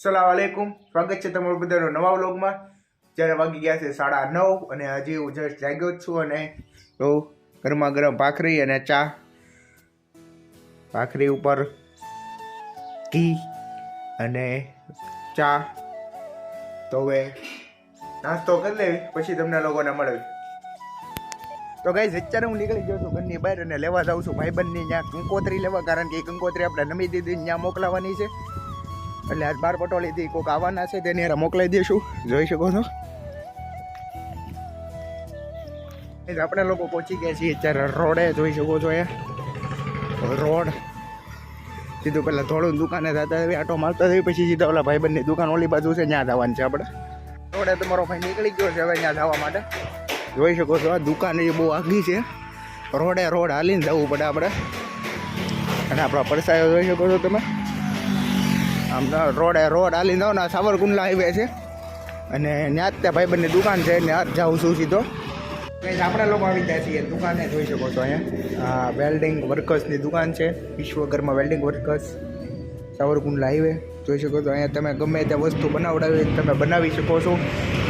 સલામ આલેકુમ સ્વાગત છે તમારું બધાનો નવા વ્લોગમાં. જ્યારે વાગી ગયા છે સાડા નવ અને હજી હું જસ્ટ જાગ્યો જ છું અને તો ગરમા ગરમ ભાખરી અને ચા. ભાખરી ઉપર ઘી અને ચા. તો હવે નાસ્તો કરી લેવી પછી તમને લોકોને મળવી તો ગાઈઝ અત્યારે હું નીકળી ગયો છું ઘરની બહાર અને લેવા જાઉં છું ભાઈબંધની ત્યાં કંકોત્રી લેવા, કારણ કે એ કંકોત્રી આપણે નમી દીધી ત્યાં મોકલાવાની છે. એટલે આજ બાર પટોળીથી કોઈક આવવાના છે તેની હારે મોકલાઈ દઈશું જોઈ શકો છો. આપણે લોકો પહોંચી ગયા છીએ અત્યારે રોડે, જોઈ શકો છો એ રોડ. સીધું પહેલાં થોડું દુકાને જતા આવી આટો મારતા થઈ પછી સીધા ઓલા ભાઈબંધની દુકાન ઓલી બાજુ છે, ત્યાં જવાનું છે આપણે. રોડે તમારો ભાઈ નીકળી ગયો છે, હવે ત્યાં જવા માટે. જોઈ શકો છો, આ દુકાન એ બહુ આગી છે. રોડે રોડ હાલીને જવું પડે આપણે. અને આપણા પરસાયો જોઈ શકો છો તમે. આમ રોડે રોડ હાલીને જાઓ ને સાવરકુંડલા હાઈવે છે. અને ત્યાં જ ત્યાં ભાઈબંધની દુકાન છે ત્યાં જ જાઉં છું સીધો. કંઈ આપણે લોકો આવી જાય છીએ, દુકાને જોઈ શકો છો અહીંયા. આ વેલ્ડિંગ વર્કર્સની દુકાન છે, Vishwakarma welding workers Savarkundla highway જોઈ શકો છો, અહીંયા તમે ગમે તે વસ્તુ બનાવડાવી, તમે બનાવી શકો છો.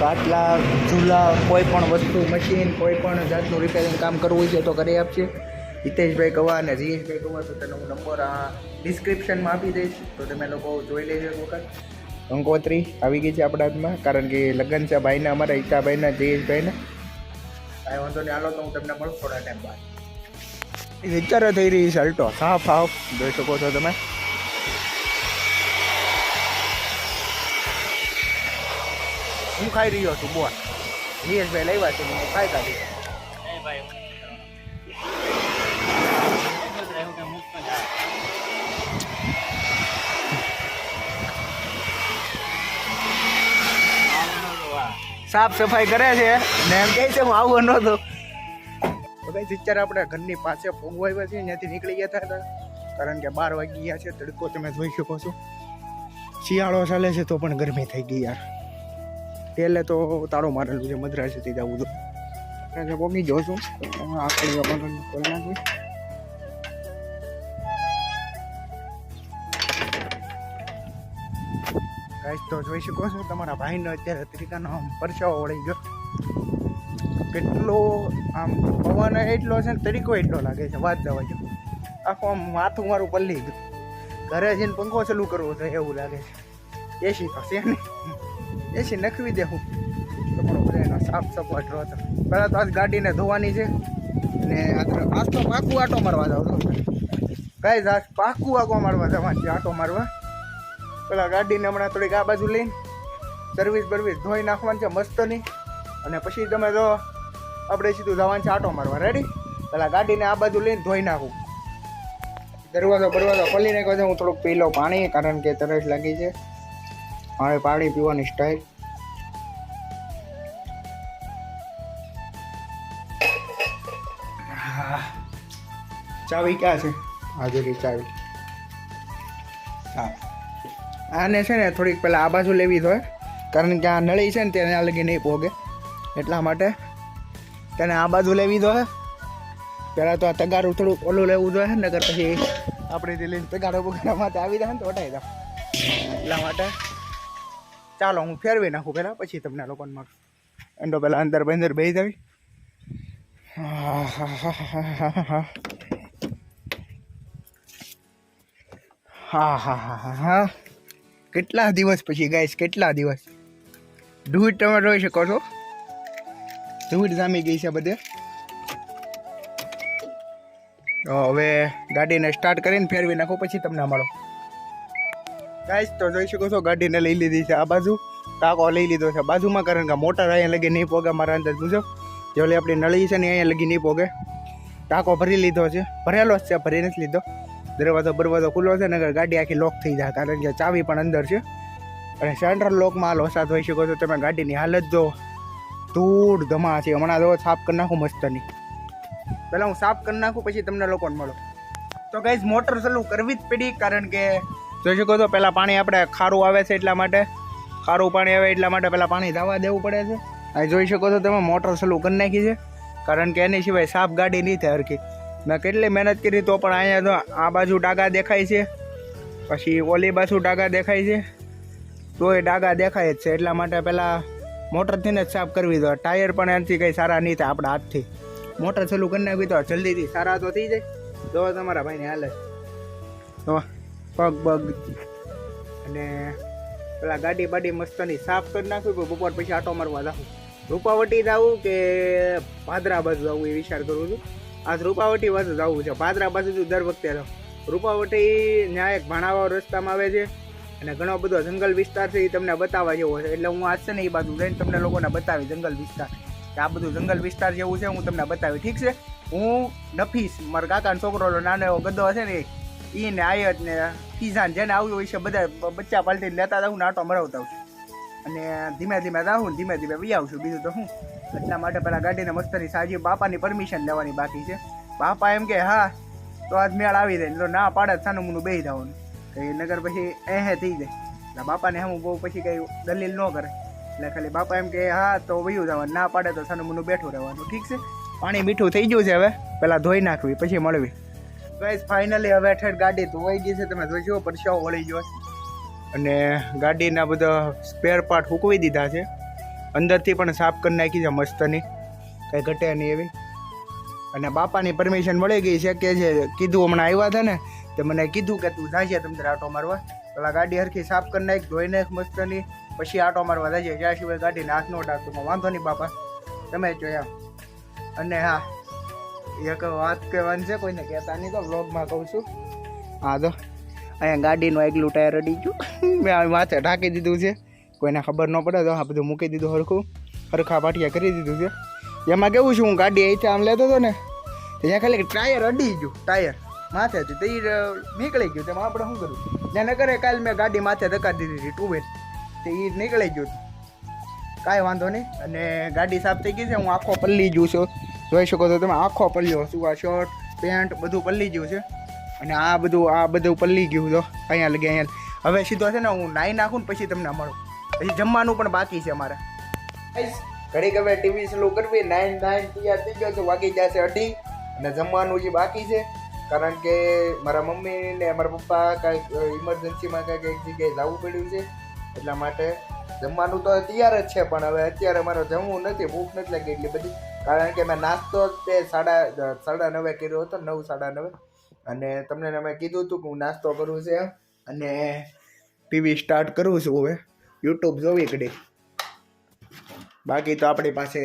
કાટલા ચૂલા કોઈ પણ વસ્તુ મશીન કોઈ પણ જાતનું રિપેરિંગ કામ કરવું છે તો કરી આપશે હિતેશભાઈ કવા અને જીએશભાઈ કવા તો તેનો હું નંબર આ ડિસ્ક્રિપ્શનમાં આપી દઈશ તો તમે લોકો જોઈ લેજો એક વખત. કંકોત્રી આવી ગઈ છે આપણા હાથમાં કારણ કે લગ્ન છે ભાઈના અમારા હિતાભાઈના જયેશભાઈના. કાંઈ વાંધો નહીં હાલો તો હું તમને મળું થોડા ટાઈમ બાદ. વિચારો થઈ રહી છે અલ્ટો સાફ સાફ જોઈ શકો છો તમે. હું ખાઈ રહ્યો છું બોલ. જયેશભાઈ લાવ્યા છે હું ખાઈ કાઢી. સાફ સફાઈ કરે છે ને એમ કહે છે, હું આવું નહોતો. કઈ અત્યારે આપણે ઘરની પાસે આવ્યા છીએ, ત્યાંથી નીકળી ગયા હતા કારણ કે બાર વાગી ગયા છે, તડકો તમે જોઈ શકો છો. શિયાળો ચાલે છે તો પણ ગરમી થઈ ગઈ યાર. પહેલે તો તાળો મારેલું છે, મદ્રાસીથી જવું તો પોગી જાઉં છું આખડી ગાઈસ તો જોઈ શકો છો, તમારા ભાઈનો અત્યારે ત્રિકાનો આમ પરસાવો વળી ગયો. કેટલો આમ પવન એટલો છે ને, તરીકો એટલો લાગે છે, વાત જવા જો આખું આમ માથું મારું પલ્લી ગયું. ઘરે જઈને પંખો ચાલુ કરવો છે એવું લાગે છે. એસી તો છે ને એસી નખવી દેવું તમારો બધાનો સાફ સપાટ રહો તો. પહેલાં તો આજ ગાડીને ધોવાની છે ને આજ તો પાકું આટો મારવા જાવ તો કાંઈ આજ પાકું આગો મારવા જવાનું છે, આટો મારવા. પેલા ગાડીને હમણાં થોડીક આ બાજુ લઈને સર્વિસ બર્વિસ ધોઈ નાખવાની છે મસ્તની. અને પછી તમે જો આપણે સીધું જવાનું છે આટો મારવા. રેડી પેલા ગાડીને આ બાજુ લઈને ધોઈ નાખું. દરવાજો બરવાજો ખોલી નાખ્યો છે. હું થોડુંક પી લઉં પાણી કારણ કે તરસ લાગી છે. મારે પાણી પીવાની સ્ટાઈલ ચાવી ક્યાં છે? હાજરી ચાવી. હા. આને છે ને થોડીક પહેલાં આ બાજુ લેવી જોઈએ કારણ કે આ નળી છે ને તેને આ લગી નહીં પોગે એટલા માટે તેને આ બાજુ લેવી જોઈએ પહેલાં તો આ તગારું થોડુંક ઓલું લેવું જોઈએ ને નગર પછી આપણે જે લઈને તગાર બગાડા માટે આવી જાય ને તો હટાવી દઉં એટલા માટે ચાલો, હું ફેરવી નાખું પહેલાં, પછી તમને લોકોને મળું. એમ પહેલાં અંદર બંદર બે જવી. હા હા હા હા હા હા હા. કેટલા દિવસ પછી ગાઈસ કેટલા દિવસ? ધૂળ તમે જોઈ શકો છો? ધૂળ જામી ગઈ છે બધે. હવે ગાડીને સ્ટાર્ટ કરીને ફેરવી નાખો, પછી તમને મળો ગાઈસ તો જોઈ શકો છો, ગાડીને લઈ લીધી છે આ બાજુ. ટાંકો લઈ લીધો છે બાજુમાં, કારણ કે મોટર અહીંયા લગી નહીં પોગે મારા અંદર મુજબ જોલી આપણી નળી છે ને, અહીંયા લગી નહીં પોગે. ટાંકો ભરી લીધો છે. ભરેલો જ છે ભરી નથી લીધો. દરવાજો બરવાજો ખુલ્લો છે ને ગાડી આખી લોક થઈ જાય, કારણ કે ચાવી પણ અંદર છે. અને સેન્ટ્રલ લોકમાં વસાત હોઈ શકો છો તમે ગાડીની હાલત જો ધૂળ ધમા છે, હમણાં જો સાફ કરી નાખું મસ્તની. પહેલાં હું સાફ કરી નાખું, પછી તમને લોકોને મળો. તો ગાઈઝ મોટર ચાલુ કરવી જ પડી, કારણ કે જોઈ શકો છો, પહેલાં પાણી આપણે ખારું આવે છે એટલા માટે. ખારું પાણી આવે એટલા માટે પહેલાં પાણી ધાવા દેવું પડે છે. અહીં જોઈ શકો છો તમે મોટર ચાલુ કરી નાખી છે. કારણ કે એની સિવાય સાફ ગાડી નહીં થાય હરખી. મેં કેટલી મહેનત કરી તો પણ અહીંયા તો આ બાજુ ડાગા દેખાય છે. પછી ઓલી બાજુ ડાગા દેખાય છે. તોય ડાગા દેખાય જ છે. એટલા માટે પહેલાં મોટરથી જ સાફ કરવી દો ટાયર પણ એનાથી કંઈ સારા નહીં થાય આપણા હાથથી. મોટર ચાલુ કરી નાખવી તો જલ્દીથી સારા તો થઈ જાય. તો તમારા ભાઈને હાલે. તો પગ પગ અને પેલા ગાડી બાડી મસ્તની સાફ કરી નાખવી બપોર પછી આટો મારવા જાઉં. રૂપાવટી જવું કે ભાદરા બાજુ જવું એ વિચાર કરું છું. આજ રૂપાવટી પાસે જવું છે. પાદરા તો દર વખતે રૂપાવટી ત્યાં એક ભાણાવા રસ્તામાં આવે છે અને ઘણો બધો જંગલ વિસ્તાર છે એ તમને બતાવવા જેવો છે. એટલે હું આજ છે ને એ બાજુ જઈને તમને લોકોને બતાવી જંગલ વિસ્તાર. આ બધું જંગલ વિસ્તાર જેવું છે, હું તમને બતાવી ઠીક છે? હું નફીસ, મારા કાકાનો છોકરો નાનો એવો ગદ્દો છે ને એ ને આયત ને ફીઝાન જેને આવ્યું હોય છે બધા બચ્ચા પાલટીને લેતા જાઉં નાટો મરાવતા અને ધીમે ધીમે જાઉં ધીમે ધીમે બી આવશું બીજું તો શું એટલા માટે પેલા ગાડીને મસ્તની સાજી બાપાની પરમિશન લેવાની બાકી છે. બાપા એમ કે, હા, તો આજ મેળ આવી જાય. તો ના પાડે સાનું મુનું બેહી જવાનું. કઈ નગર પછી એહે થઈ જાય. એટલે બાપાને હું બહુ પછી કઈ દલીલ ન કરે. એટલે ખાલી બાપા એમ કે, હા, તો વયું જવાનું. ના પાડે તો સાનું મુનું બેઠું રહેવાનું. ઠીક છે? પાણી મીઠું થઈ ગયું છે હવે. પેલા ધોઈ નાખવી, પછી મળવી. ગાઈસ ફાઇનલી હવે ઠેઠ ગાડી ધોવાઈ ગઈ છે. તમે જોજો, પરસાવો વળી ગયો અને ગાડીના બધા સ્પેર પાર્ટ હૂકવી દીધા છે. અંદરથી પણ સાફ કરી નાખી છે મસ્તની. કંઈ ઘટે નહીં એવી. અને બાપાની પરમિશન મળી ગઈ છે કે જે કીધું હમણાં આવ્યા હતા ને, તે મને કીધું કે તું જાશે તમે તારે આટો મારવા. પેલા ગાડી હરખી સાફ કરી નાખ, ધોઈ નાખ મસ્તની, પછી આટો મારવા જાય જ્યાં સિવાય ગાડીને હાથ નો ડાકતો વાંધો નહીં બાપા, તમે જોયા. અને હા, એક વાત કહેવાની છે, કોઈને કહેતા નહીં તો વ્લોગમાં કહું છું. હા તો, અહીંયા ગાડીનું એકલું ટાયર અડી ગયું. મેં માથે ઢાંકી દીધું છે. કોઈને ખબર ન પડે તો આ બધું મૂકી દીધું હરખું. હરખા પાટિયા કરી દીધું છે. એમાં કેવું છું, હું ગાડી અહીંથી આમ લેતો હતો ને, ત્યાં ખાલી ટાયર અડી ગયું, ટાયર માથે તો એ નીકળી ગયું. તેમાં આપણે શું કરું ત્યાં ન કરે કાલે મેં ગાડી માથે ધક્કા દીધી હતી ટુ વ્હીલ તો એ નીકળી ગયું. કાંઈ વાંધો નહીં. અને ગાડી સાફ થઈ ગઈ છે, હું આખો પલ્લી ગયું છું. જોઈ શકો છો તમે, આખો પલ્લ્યો શું આ શર્ટ પેન્ટ બધું પલ્લી ગયું છે. અને આ બધું આ બધું પલ્લી ગયું તો, અહીંયા લગી, અહીંયા હવે સીધો છે ને, હું નાઈ નાખું ને પછી તમને મળું. પછી જમવાનું પણ બાકી છે અમારે. ઘડીક હવે ટીવી સ્લો કરવી નાઇન નાઇન તૈયાર થઈ ગયો છે વાગી જશે અઢી. અને જમવાનું જે બાકી છે, કારણ કે મારા મમ્મી ને મારા પપ્પા કાંઈક ઇમરજન્સીમાં કાંઈક એક જગ્યાએ જવું પડ્યું છે, એટલા માટે જમવાનું તો તૈયાર જ છે, પણ હવે અત્યારે મારે જમવું નથી, ભૂખ નથી લાગી એટલી બધી. કારણ કે મેં નાસ્તો તે સાડા સાડા નવે કર્યો હતો, નવ સાડા નવે. અને તમને મેં કીધું હતું કે હું નાસ્તો કરું છે અને ટીવી સ્ટાર્ટ કરું છું હવે. યુટ્યુબ જોવી કડી બાકી તો આપણી પાસે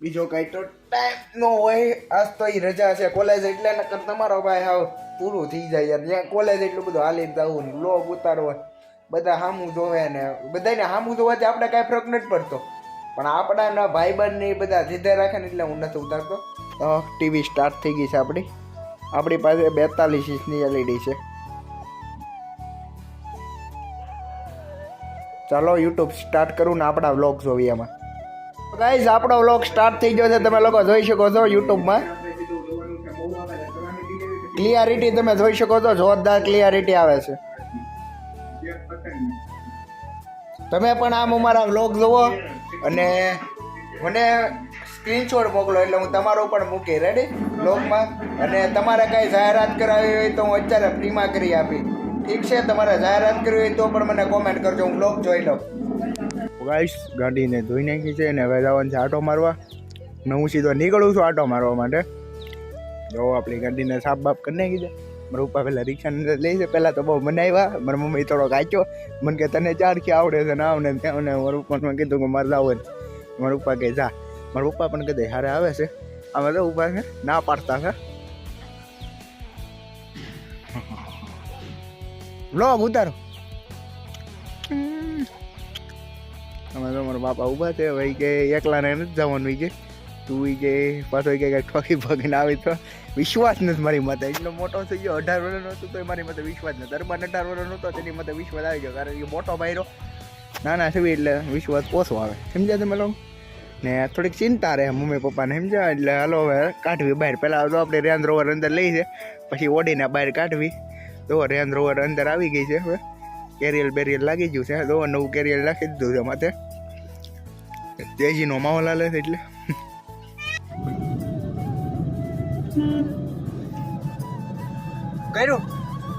બીજો કાંઈ તો ટાઈમ નો હોય. આજ તો એ રજા છે કોલેજ એટલે નકર તમારો ભાઈ હાવ પૂરું થઈ જાય યાર. ત્યાં કોલેજ એટલું બધું હાલી જવું ને લોગ ઉતારવો. બધા સામું જોવે ને બધાને સામું જોવાથી આપણે કાંઈ ફરક નથી પડતો. પણ આપણા ભાઈબંધ ને એ બધા જીધે રાખે ને એટલે હું નથી ઉતારતો. ટીવી સ્ટાર્ટ થઈ ગઈ છે આપણી. આપણી પાસે બેતાલીસ ઇંચની એલઈડી છે. ચાલો યુટ્યુબ સ્ટાર્ટ કરું ને આપણા વ્લોગ જોઈએ એમાં. ગાઈઝ આપણો વ્લોગ સ્ટાર્ટ થઈ ગયો છે. તમે લોકો જોઈ શકો છો યુટ્યુબમાં. ક્લિયરિટી તમે જોઈ શકો છો. જોરદાર ક્લિયરિટી આવે છે. તમે પણ આમ અમારા વ્લોગ જુઓ અને મને સ્ક્રીનશોટ મોકલો એટલે હું તમારો પણ મૂકી રેડી બ્લોગમાં અને તમારે કાંઈ જાહેરાત કરાવી હોય તો હું અત્યારે ફ્રીમાં કરી આપી ઠીક છે, તમારે જાહેરાત કરવી હોય તો પણ મને કોમેન્ટ કરજો, હું બ્લોગ જોઈ લઉં. ગાઈસ ગાડીને ધોઈ નાખી છે ને હવે જવાનું છે આટો મારવા. ને હું સીધો નીકળું છું આટો મારવા માટે. જો, આપણી ગાડીને સાફ બાફ કરી નાખી છે. મારા પપ્પા પહેલાં રિક્ષાની લઈ છે, પહેલાં તો બહુ બનાવ્યા મારા મમ્મી થોડો કાચ્યો. મને કે, તને ચાર કે આવડે છે, ને આવને ત્યાં ને મારા પપ્પાને કીધું કે, મારે લાવો. મારા પપ્પા કહે જા. મારા પપ્પા પણ કીધે, હારે આવે છે. અમે તો ઊભા છે, ના પાડતા છે. વ્લોગ ઉતારો. અમે તો મારા બાપા ઊભા છે ભાઈ કે એકલાને નથી જવાનું ઈ કે. તું ઈ કે પાછો કે ઠોકી ભગીને આવી તો. વિશ્વાસ નથી મારી માથે. એટલો મોટો થઈ ગયો અઢાર વર્ષનો હતો તો મારી માથે વિશ્વાસ નથી. દરબાર અઢાર વર્ષનો હતો તેની માથે વિશ્વાસ આવી ગયો. કારણ કે મોટો ભાઈરો. નાના છે એટલે વિશ્વાસ ઓછો આવે. સમજ્યા તમે લોકો? ને થોડીક ચિંતા રહે મમ્મી પપ્પાને સમજ્યા? એટલે હાલો હવે કાઢવી બહાર. પહેલાં તો આપણે રેન્જ રોવર અંદર લઈ છે પછી ઓડીને બહાર કાઢવી. તો રેન્જ રોવર અંદર આવી ગઈ છે હવે. કેરિયલ બેરિયલ લાગી ગયું છે. તો નવું કેરિયલ રાખી દીધું છે માથે તેજીનો માહોલ હાલે છે એટલે. કર્યું?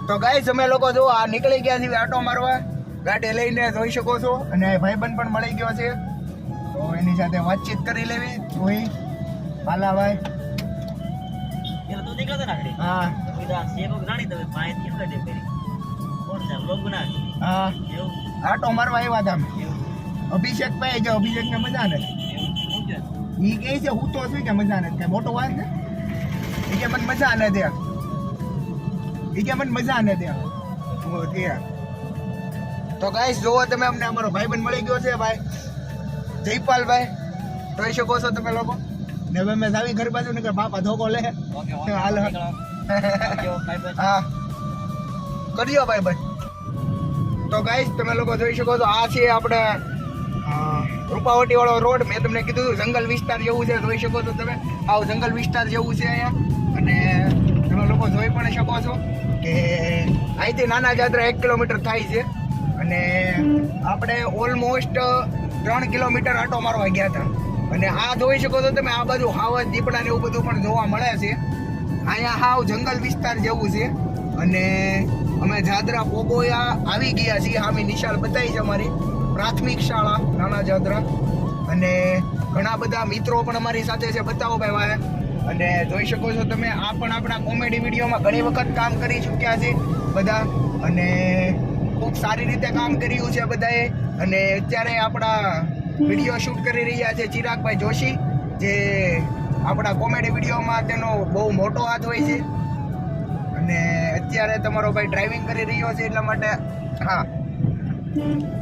તો ગાઈસ અમે લોકો જો આ નીકળી ગયા છીએ આટો મારવા. ગાડી લઈને જોઈ શકો છો. અને ભાઈબંધ પણ મળી ગયો છે. તો એની સાથે વાતચીત કરી લેવી. જોઈ. ને આગળ. હા. છે? હા? આટો મારવા આવ્યા હતા અભિષેક ભાઈ જો અભિષેક ને મજા ને એ કે છે? છે હું તો છું કે મજા નથી. કે મોટો વાત ને એ કે મને મજા ન દે એ કે મને મજા નથી દે તો ગાઈસ જોવો તમે અમને અમારો ભાઈબંધ મળી ગયો છે ભાઈ. જયપાલભાઈ. જોઈ શકો છો તમે લોકો. ને હવે મેં જાવી ઘર બાજુ ને બાપા ધોકો લે. હાલ. હાલો. ભાઈ. હા. કર્યો ભાઈબંધ તો ગાઈસ તમે લોકો જોઈ શકો છો, આ છે આપણે રૂપાવટી વાળો રોડ. મેં તમને કીધું જંગલ વિસ્તાર જેવું છે, જોઈ શકો છો તમે. આવ જંગલ વિસ્તાર જેવું છે અહીંયા. અને તમે લોકો જોઈ પણ શકો છો કે અહીંથી નાના જાત્રા એક કિલોમીટર થાય છે. અને આપણે ઓલમોસ્ટ ત્રણ કિલોમીટર આટો મારવા ગયા હતા. અને આ જોઈ શકો છો તમે, આ બાજુ હાવજ દીપડા ને એવું બધું પણ જોવા મળે છે. અહીંયા હાવ જંગલ વિસ્તાર જેવું છે. અને અમે જાદરા પોગોયા આવી ગયા છીએ. આમી નિશાળ બતાવી છે અમારી. પ્રાથમિક શાળા, નાના જાદરા. અને ઘણા બધા મિત્રો પણ અમારી સાથે છે. બતાવો ભાઈ વાહે. અને જોઈ શકો છો તમે, આ પણ આપણા કોમેડી વિડીયોમાં ઘણી વખત કામ કરી ચૂક્યા છે બધા. અને ખૂબ સારી રીતે કામ કર્યું છે બધાએ. અને અત્યારે આપણા વીડિયો શૂટ કરી રહ્યા છે ચિરાગભાઈ જોશી, જે આપણા કોમેડી વિડીયોમાં તેનો બહુ મોટો હાથ હોય છે. અને અત્યારે તમારો ભાઈ ડ્રાઇવિંગ કરી રહ્યો છે એટલા માટે, હા.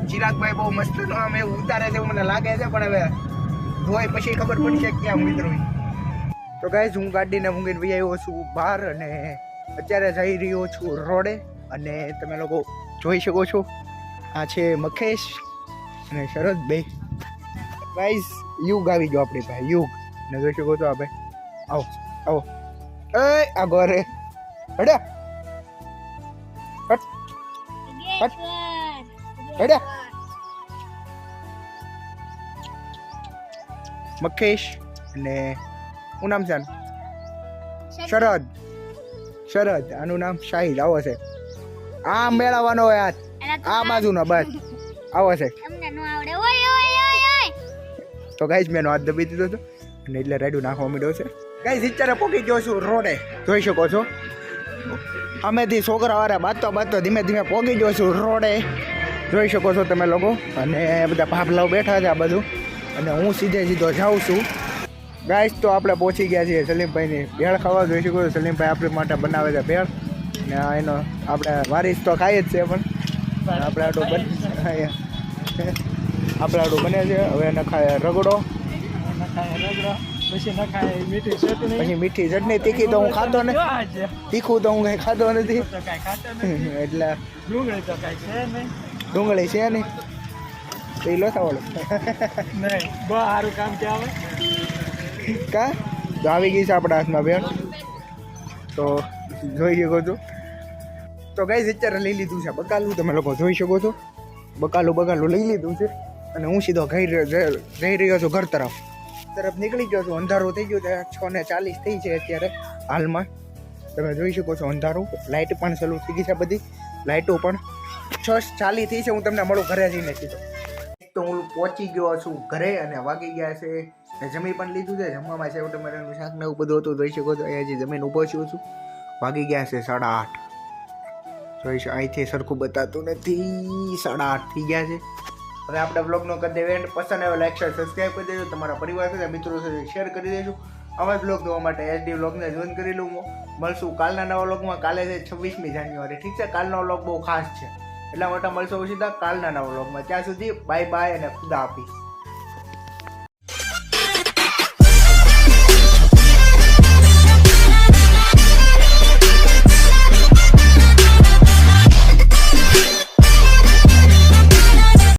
ચિરાગભાઈ બહુ મસ્ત આમ એવું ઉતારે છે મને લાગે છે, પણ હવે જોઈ પછી ખબર પડશે ક્યાં મિત્રો તો ગાઈઝ હું ગાડીને મૂકીને ભાઈ આવ્યો છું બહાર અને અત્યારે જઈ રહ્યો છું રોડે. અને તમે લોકો જોઈ શકો છો, આ છે મખેશ અને શરદભાઈ. ગાઈઝ યુગ આવી ગયો આપણી પાસે, યુગ. ને જોઈ શકો છો આ ભાઈ. આવો આવો. એ આ ઘરે. હડ્યા હટ. હટ. હડ્યા મખેશ અને શું નામ છે? શરદ. શરદ. આનું નામ શાહિદ. આવો છે. આ મેળવવાનો હોય આ બાજુનો બસ. આવો છે. તો ગાઈઝ મેં નો હાથ દબી દીધો હતો અને એટલે રાડું નાખવા માંડ્યો છે. ગાઈઝ અત્યારે પોકી ગયો છું રોડે. જોઈ શકો છો. અમેથી છોકરા વાળા બાતો બાતો ધીમે ધીમે પોગી ગયો છું રોડે. જોઈ શકો છો તમે લોકો. અને બધા ભાભલાઓ બેઠા છે આ બધું અને હું સીધે સીધો જાઉં છું. ગાઈસ તો આપણે પહોંચી ગયા છીએ સલીમભાઈની ભેળ ખાવા. જોઈ શકો છો સલીમભાઈ આપણી માટે બનાવે છે ભેળ. અને એનો આપણે વારીસ તો ખાઈ જ છે પણ. આપણે આટલું બને આપણે આટલું બને છે. હવે એને ખાય રગડો. પછી નખાય મીઠી ચટણી. પછી મીઠી ચટણી તીખી તો હું ખાતો નથી તીખું તો હું કંઈ ખાતો નથી. એટલે ડુંગળી તો કાંઈ છે નહીં. ડુંગળી છે નહીં. તો એ નહીં બહુ સારું કામ કે આવે. કા? તો આવી ગઈ છે આપણા હાથમાં બેન. તો જોઈ શકો છો. તો ગઈ અત્યારે લઈ લીધું છે બકાલું. તમે લોકો જોઈ શકો છો. બકાલું બકાલું લઈ લીધું છે. અને હું સીધો ઘર જઈ જઈ રહ્યો છું ઘર તરફ. તરફ નીકળી ગયો છું. અંધારું થઈ ગયું છે. છ ને ચાલીસ થઈ છે અત્યારે હાલમાં. તમે જોઈ શકો છો અંધારું. લાઇટ પણ ચાલુ થઈ ગઈ છે બધી. લાઇટો પણ છ ચાલી થઈ છે. હું તમને મળું ઘરે જઈને કીધું તો હું પહોંચી ગયો છું ઘરે અને વાગી ગયા છે. જમી પણ લીધું છે. જમવામાં છે ટમેટાનું શાક ને એવું બધું હતું. જોઈ શકો છો, અહીંયા જે જમીન ઊભો છું છું. વાગી ગયા છે સાડા આઠ. જોઈ શકો, અહીંથી સરખું બતાતું નથી. સાડા આઠ થઈ ગયા છે. હવે આપણે બ્લોગનો કરી દેવે. એન્ડ પસંદ આવ્યો લાઈક શેર સબસ્ક્રાઈબ કરી દેજો. તમારા પરિવાર સાથે, મિત્રો સાથે શેર કરી દેજો. આવા બ્લોગ જોવા માટે એચડી બ્લોગને જોઈન કરી લઉં મળશું કાલના નવા બ્લોગમાં કાલે છે છવ્વીસમી જાન્યુઆરી. ઠીક છે? કાલનો બ્લોગ બહુ ખાસ છે. એટલા માટે મળશો સીધા કાલના નવા બ્લોગમાં ત્યાં સુધી બાય બાય અને ખુદા હાફિઝ.